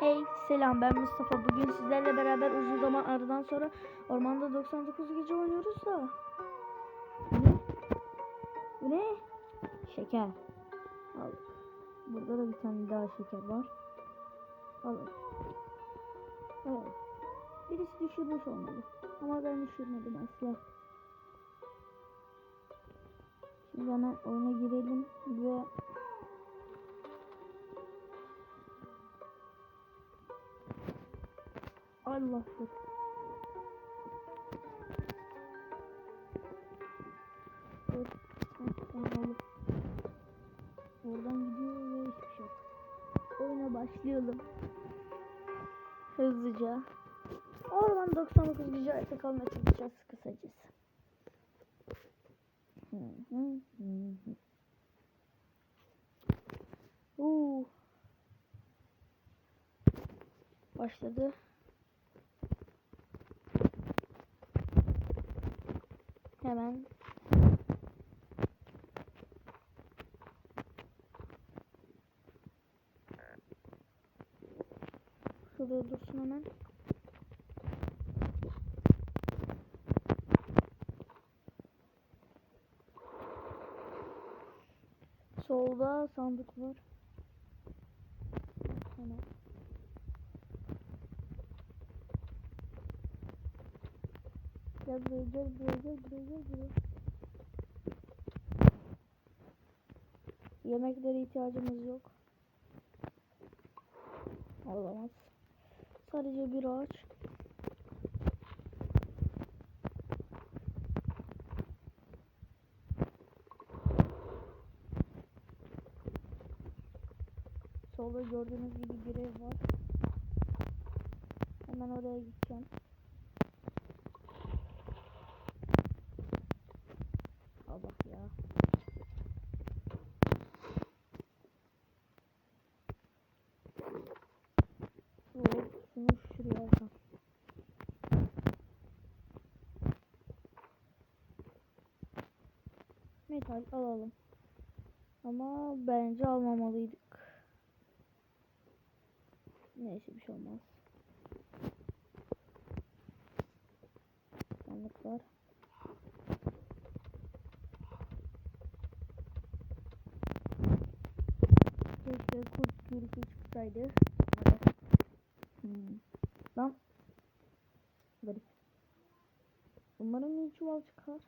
Hey selam ben Mustafa. Bugün sizlerle beraber uzun zaman aradan sonra ormanda 99 gece oynuyoruz da. Ne? Ne? Şeker. Al. Burada da bir tane daha şeker var. Al. Evet. Birisi düşürmüş olmalı. Ama ben düşürmedim asla. Şimdi hemen oyuna girelim ve Allah olur. Oradan gidiyor ve hiçbir şey yok. Oyuna başlayalım. Hızlıca. Orman 99 gücü ayakta kalmaya çalışacağız kısacası. Başladı. Hemen Şurada dursun hemen. Solda sandık var. Hemen. Gel buraya gel buraya gel buraya. Yemeklere ihtiyacımız yok. Olamaz. Sadece bir ağaç. Solda gördüğünüz gibi görev var. Hemen oraya gideceğim. Allah ya. Hop, şunu şuraya alsam. Metal alalım. Ama bence almamalıydık. Neyse bir şey olmaz. Sandıklar. Keşke kurt kuyruklu çıksaydı. Hmm. Lan. Garip. Umarım iyi çuval çıkar.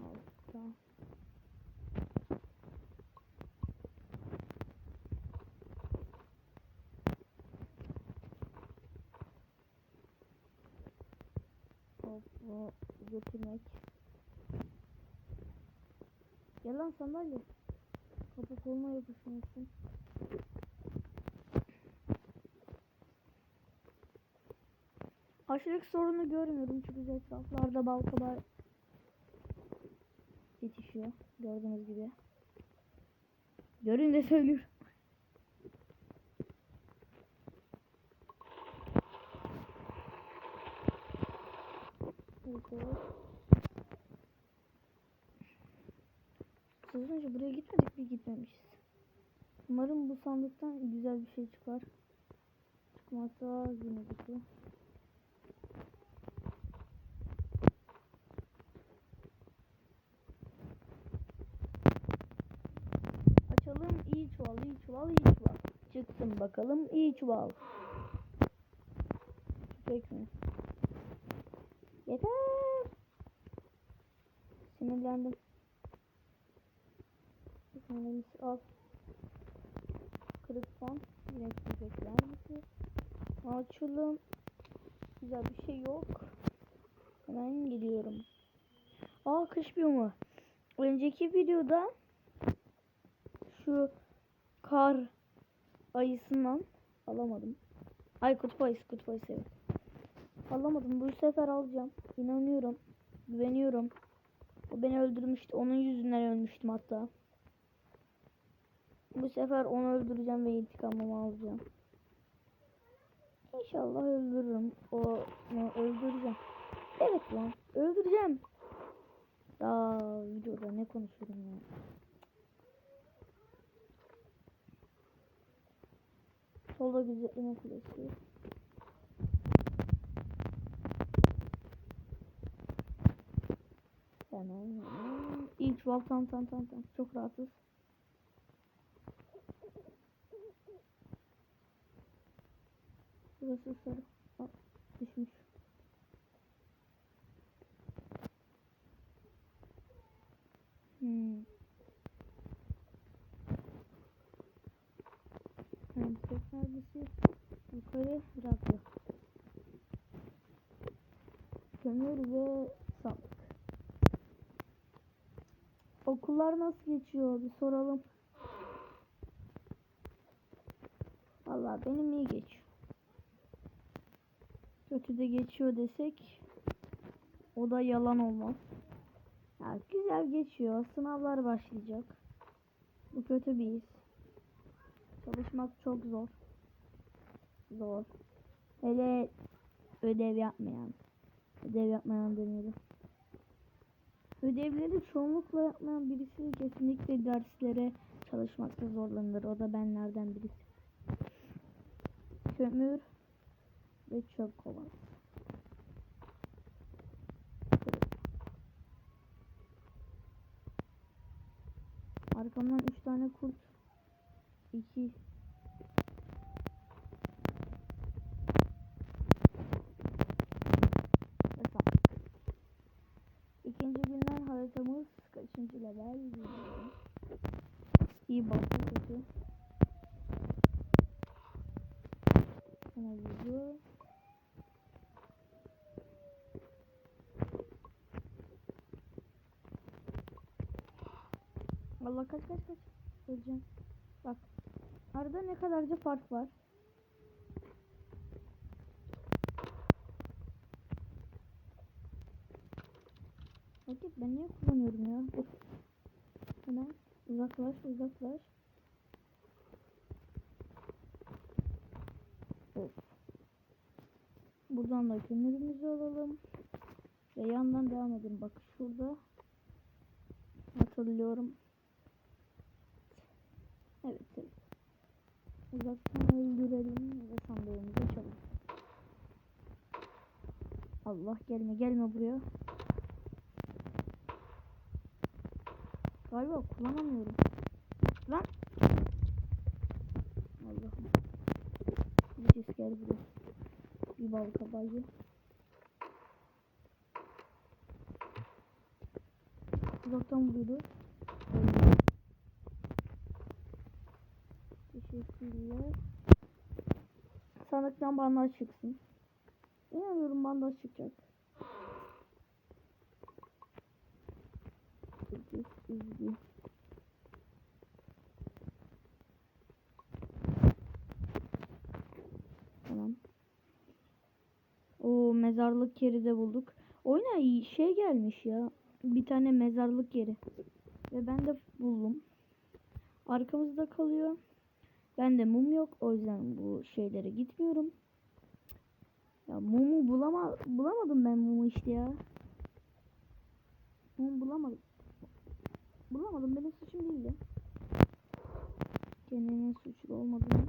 Al, tamam. Hop, götürmek. Gel lan sandalye. Kapı koluna yapışmışsın. Aşırılık sorunu görmüyorum çünkü etraflarda bal kabağı yetişiyor. Gördüğünüz gibi. Görün de söylüyorum. Evet. Az önce buraya gitmedik mi gitmemişiz. Umarım bu sandıktan güzel bir şey çıkar. Çıkmazsa yine kötü. Açalım iyi çuval, iyi çuval, iyi çuval. Çıksın bakalım iyi çuval. Tüfek mi? Yeter. Sinirlendim. Bir tanemiz al. Kırık son. Yine tüfekler bizi. Açalım. Güzel bir şey yok. Hemen gidiyorum. Aa kış biyomu. Önceki videoda şu kar ayısından alamadım. Ay kutup ayısı kutup ayısı evet. Alamadım. Bu sefer alacağım. İnanıyorum. Güveniyorum. O beni öldürmüştü. Onun yüzünden ölmüştüm hatta. Bu sefer onu öldüreceğim ve intikamımı alacağım. İnşallah öldürürüm. O onu öldüreceğim. Evet lan. Öldüreceğim. Daha videoda ne konuşuyorum ya. Solda gözetleme kulesi. Hemen hemen. İlk val tam tam tam tam. Çok rahatsız. Burası sarı. Aa, düşmüş. Hmm. Hem servisi yukarı radyo. Kömür ve sandık. Okullar nasıl geçiyor bir soralım. Vallahi benim iyi geçiyor. Kötü de geçiyor desek o da yalan olmaz. Ya güzel geçiyor. Sınavlar başlayacak. Bu kötü bir his. Çalışmak çok zor. Zor. Hele ödev yapmayan. Ödev yapmayan demiyorum. Ödevleri çoğunlukla yapmayan birisini kesinlikle derslere çalışmakta zorlanır. O da benlerden birisi. Kömür ve çöp kovası. Arkamdan 3 tane kurt, 2 kaçıncı level. İyi bastı kötü. Sana vurdu. Allah kaç kaç kaç. Öleceğim. Bak. Arada ne kadarca fark var. Rakip ben niye kullanıyorum ya? Hemen uzaklaş uzaklaş. Of. Buradan da kömürümüzü alalım. Ve yandan devam edelim. Bak şurada. Hatırlıyorum. Evet evet. Uzaktan öldürelim ve sandığımızı açalım. Allah gelme gelme buraya. Galiba kullanamıyorum. Lan. Allah'ım. Bir ses gel buraya. Bir bal kabağı. Uzaktan vuruyordu. Teşekkürler. Sandıktan bandaj çıksın. İnanıyorum bandaj çıkacak. Sekiz, üzgün. Tamam. O mezarlık yeri de bulduk. Oyuna şey gelmiş ya. Bir tane mezarlık yeri. Ve ben de buldum. Arkamızda kalıyor. Ben de mum yok. O yüzden bu şeylere gitmiyorum. Ya mumu bulama bulamadım ben mumu işte ya. Mum bulamadım. Bulamadım. Benim suçum değildi. Kendinin suçlu olmadığını.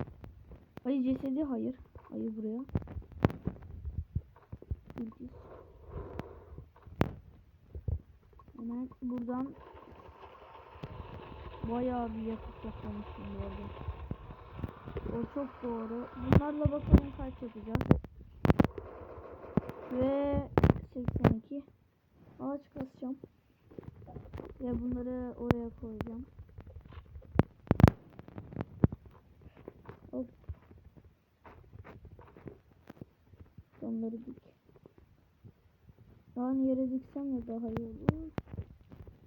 Ayı cesedi hayır. Ayı buraya. Bildiz. Hemen buradan bayağı bir yakıt toplamışım bu arada. O çok doğru. Bunlarla bakalım kaç yapacağız. Ve 82 ağaç kasacağım. Ve bunları oraya koyacağım. Hop. Onları dik. Yani yere diksem ya daha iyi olur.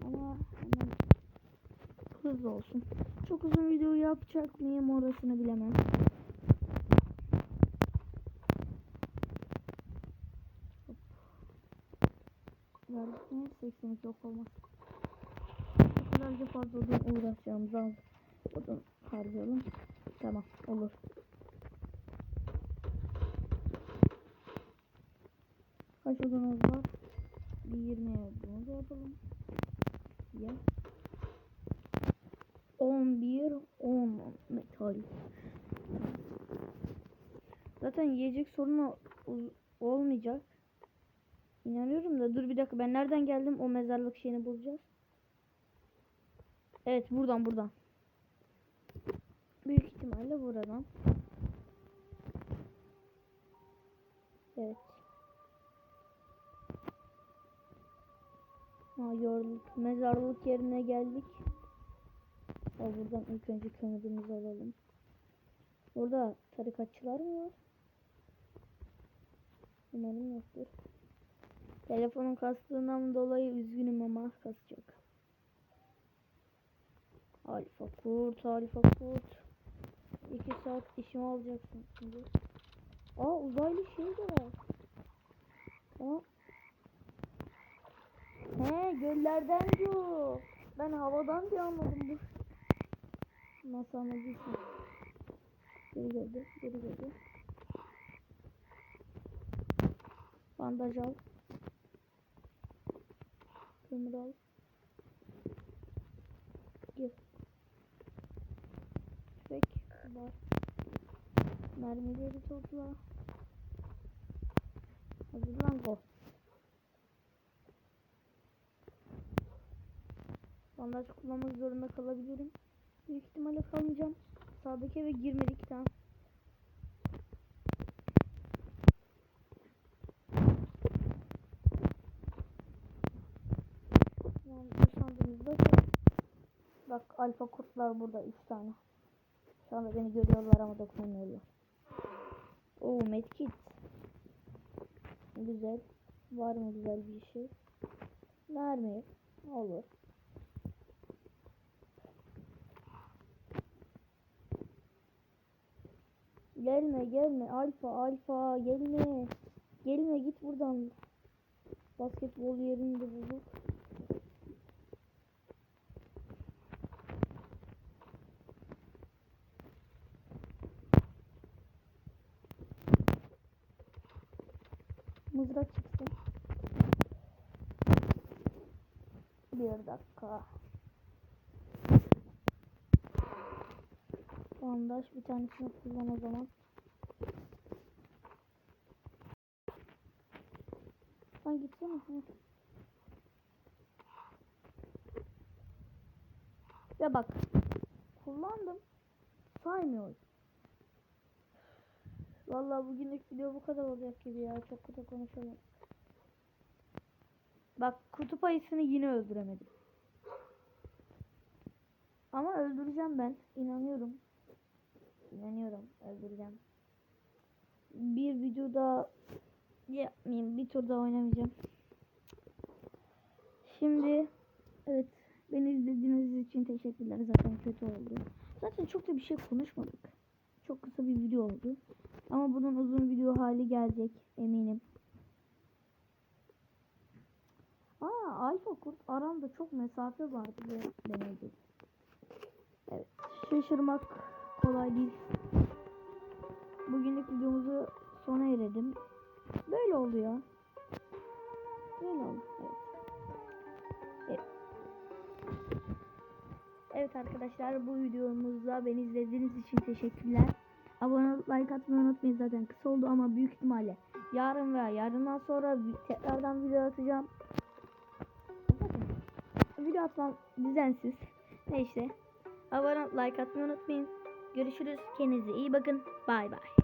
Ama hemen hızlı olsun. Çok uzun video yapacak mıyım orasını bilemem. Verdik mi? 82 yok. Kadarca fazla odun uğraşacağımızı al. Odun harcayalım. Tamam olur. Kaç odunumuz var? Bir 20 odunumuz yapalım. Ya. 11 10 metal. Zaten yiyecek sorunu ol- olmayacak. İnanıyorum da dur bir dakika ben nereden geldim o mezarlık şeyini bulacağız. Evet buradan buradan. Büyük ihtimalle buradan. Evet. Ha gördük. Mezarlık yerine geldik. Ha, buradan ilk önce kömürümüzü alalım. Burada tarikatçılar mı var? Umarım yoktur. Telefonun kastığından dolayı üzgünüm ama kasacak. Alfa kurt, alfa kurt. İki saat işimi alacaksın şimdi. Aa uzaylı şey de var. Aa. He göllerden diyor. Ben havadan diye anladım bu. Nasıl anladıysa. Geri geldi, geri geldi. Bandaj al. Kömür al. Mermileri topla. Hazırlan go. Bandaj kullanmak zorunda kalabilirim. Büyük ihtimalle kalmayacağım. Sağdaki eve girmedik tamam. Yani bu sandığımızda Bak alfa kurtlar burada 3 tane. Şu anda beni görüyorlar ama dokunmuyorlar. Oo medkit. Güzel. Var mı güzel bir şey? Mermi. Olur. Gelme gelme alfa alfa gelme. Gelme git buradan. Basketbol yerini de bulduk. Mızrak çıksın. Bir dakika. Bandaj bir tanesini kullan o zaman. Lan gitsene. Ya bak. Kullandım. Saymıyor. Vallahi bugünlük video bu kadar olacak gibi ya. Çok kötü konuşalım. Bak kutup ayısını yine öldüremedim. Ama öldüreceğim ben. İnanıyorum. İnanıyorum. Öldüreceğim. Bir videoda yapmayayım. Bir tur daha oynamayacağım. Şimdi evet beni izlediğiniz için teşekkürler. Zaten kötü oldu. Zaten çok da bir şey konuşmadık. Çok kısa bir video oldu. Ama bunun uzun video hali gelecek eminim. Aa Alfa Kurt aramda çok mesafe vardı ve denedi. Evet şaşırmak kolay değil. Bugünlük videomuzu sona eredim. Böyle oluyor. Evet arkadaşlar bu videomuzda beni izlediğiniz için teşekkürler. Abone olup like atmayı unutmayın zaten kısa oldu ama büyük ihtimalle yarın veya yarından sonra tekrardan video atacağım. Video atmam düzensiz. Neyse. Abone olup like atmayı unutmayın. Görüşürüz. Kendinize iyi bakın. Bay bay.